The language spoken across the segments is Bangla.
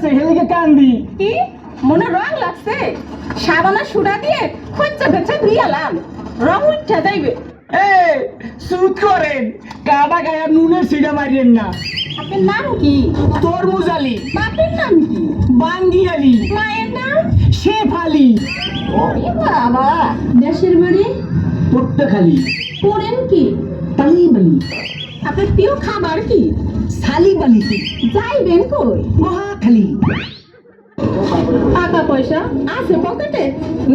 লাগছে হেলিকে কান দি কি? মনে রং লাগছে? সাবানা সুড়া দিয়ে খচ্চা ভেচা ধুইয়ালাম রং উঠে যাইবে। এ সুত করেন কাবা গায়া নুনের সিডা মারিয়েন না। আপনার নাম কি? তরমুজ আলী। বাপের নাম কি? বাঙ্গি আলী। মায়ের নাম? শেফ আলী। ওরে বাবা দেশের বাড়ি? পট্টাখালী। পড়েন কি? তাই আপনার প্রিয় খাবার কি? শালিবালিতে যাইবেন কই? মহাখালি। টাকা পয়সা আছে পকেটে?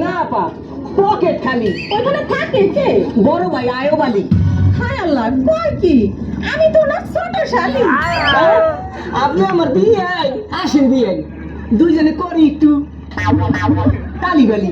না পা পকেট খালি। ওখানে থাকে কে? বড় ভাই আয়ো আয়োবালি হায় আল্লাহ কয় কি? আমি তো না ছোট শালি। আপনি আমার বিয়ে আসেন বিয়ে দুইজনে করি একটু কালি বালি।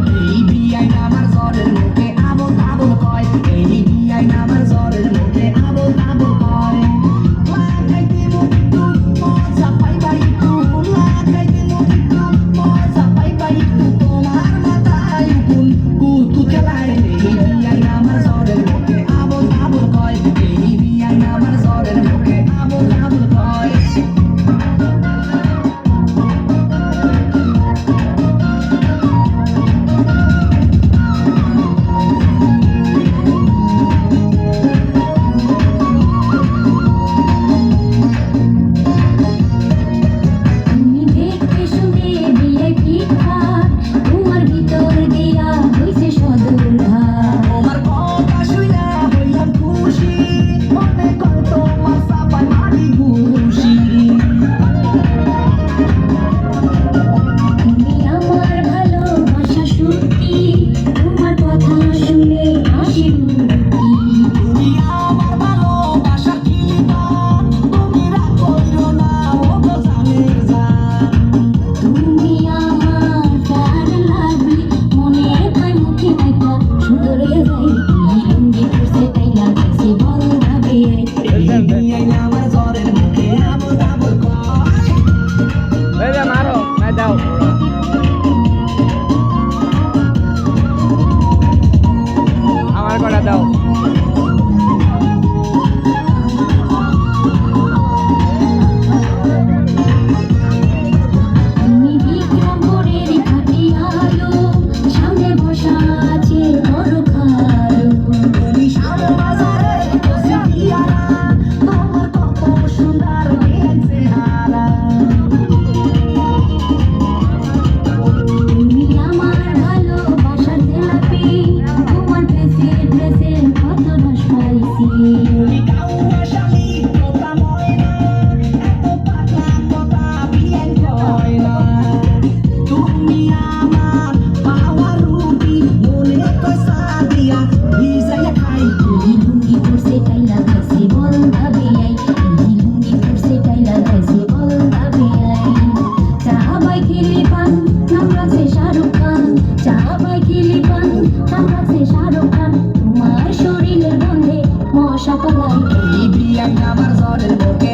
এই বিয়া আমার জলের বুকে